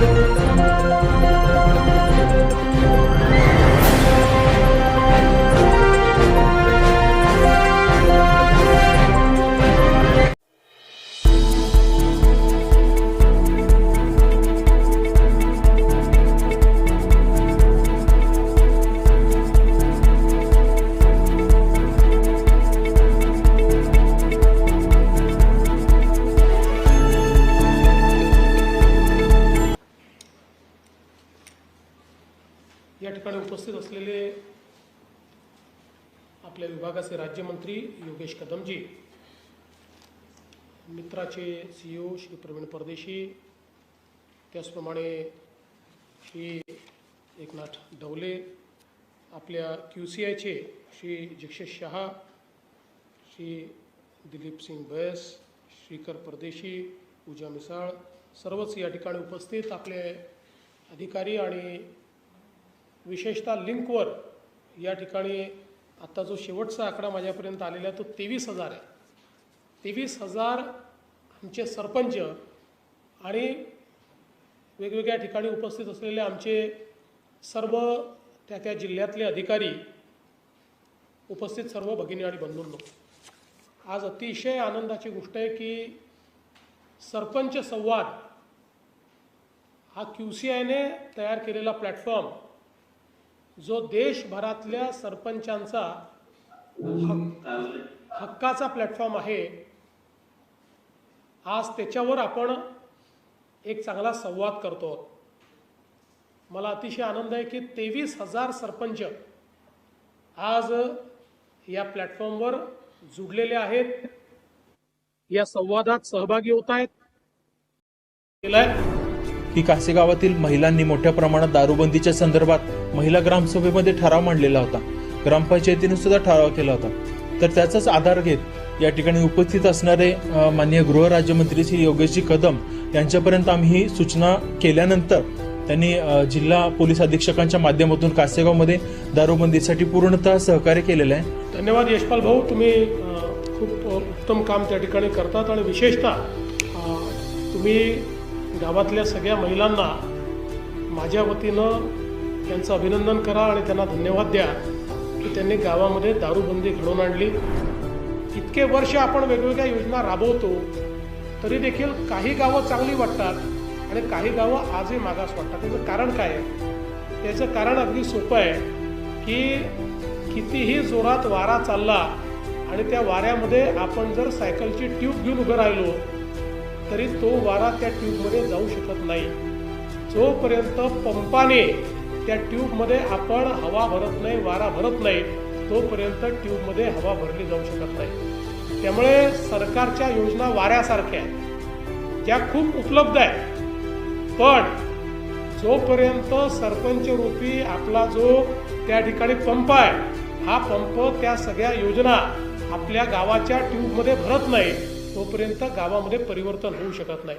Música या ठिकाणी उपस्थित असलेले आपल्या विभागाचे राज्यमंत्री योगेश कदमजी मित्राचे सी ओ श्री प्रवीण परदेशी त्याचप्रमाणे श्री एकनाथ डवले आपल्या क्यू सी आयचे श्री जगशेष शहा श्री दिलीप सिंग बैस श्रीकर परदेशी पूजा मिसाळ सर्वच या ठिकाणी उपस्थित आपले अधिकारी आणि विशेषतः लिंकवर या ठिकाणी आत्ता जो शेवटचा आकडा माझ्यापर्यंत आलेला आहे तो तेवीस हजार आहे. तेवीस हजार आमचे सरपंच आणि वेगवेगळ्या ठिकाणी उपस्थित असलेले आमचे सर्व त्या त्या जिल्ह्यातले अधिकारी उपस्थित सर्व भगिनी आणि बंधूंनो. आज अतिशय आनंदाची गोष्ट आहे की सरपंच संवाद हा क्यू सी आयने तयार केलेला प्लॅटफॉर्म जो देशभरातल्या सरपंचांचा हक- हक्काचा प्लॅटफॉर्म आहे आज त्याच्यावर आपण एक चांगला संवाद करतो. मला अतिशय आनंद आहे की तेवीस हजार सरपंच आज या प्लॅटफॉर्मवर जुडलेले आहेत. या संवादात सहभागी होत आहेत. की कासे गावातील महिलांनी मोठ्या प्रमाणात दारूबंदीच्या संदर्भात महिला ग्रामसभेमध्ये ठराव मांडलेला होता. ग्रामपंचायतीने सुद्धा ठराव केला होता. तर त्याचाच आधार घेत या ठिकाणी उपस्थित असणारे माननीय गृहराज्यमंत्री श्री योगेशजी कदम यांच्यापर्यंत आम्ही ही सूचना केल्यानंतर त्यांनी जिल्हा पोलीस अधीक्षकांच्या माध्यमातून कासेगावमध्ये दारूबंदीसाठी पूर्णतः सहकार्य केलेलं आहे. धन्यवाद यशपाल भाऊ. तुम्ही खूप उत्तम काम त्या ठिकाणी करतात आणि विशेषतः तुम्ही गावातल्या सगळ्या महिलांना माझ्या वतीनं त्यांचं अभिनंदन करा आणि त्यांना धन्यवाद द्या की त्यांनी गावामध्ये दारूबंदी घडवून आणली. इतके वर्ष आपण वेगवेगळ्या योजना राबवतो तरी देखील काही गावं चांगली वाटतात आणि काही गावं आजही मागास वाटतात. त्याचं कारण काय आहे? त्याचं कारण अगदी सोपं आहे की कितीही जोरात वारा चालला आणि त्या वाऱ्यामध्ये आपण जर सायकलची ट्यूब घेऊन उभं राहिलो तरी तो वारा त्या ट्यूबमध्ये जाऊ शकत नाही. जोपर्यंत पंपाने त्या ट्यूबमध्ये आपण हवा भरत नाही वारा भरत नाही तोपर्यंत ट्यूबमध्ये हवा भरली जाऊ शकत नाही. त्यामुळे सरकारच्या योजना वाऱ्यासारख्या आहेत. ज्या खूप उपलब्ध आहेत. पण जोपर्यंत सरपंच रूपी आपला जो त्या ठिकाणी पंप आहे हा पंप त्या सगळ्या योजना आपल्या गावाच्या ट्यूबमध्ये भरत नाही तोपर्यंत गावामध्ये परिवर्तन होऊ शकत नाही.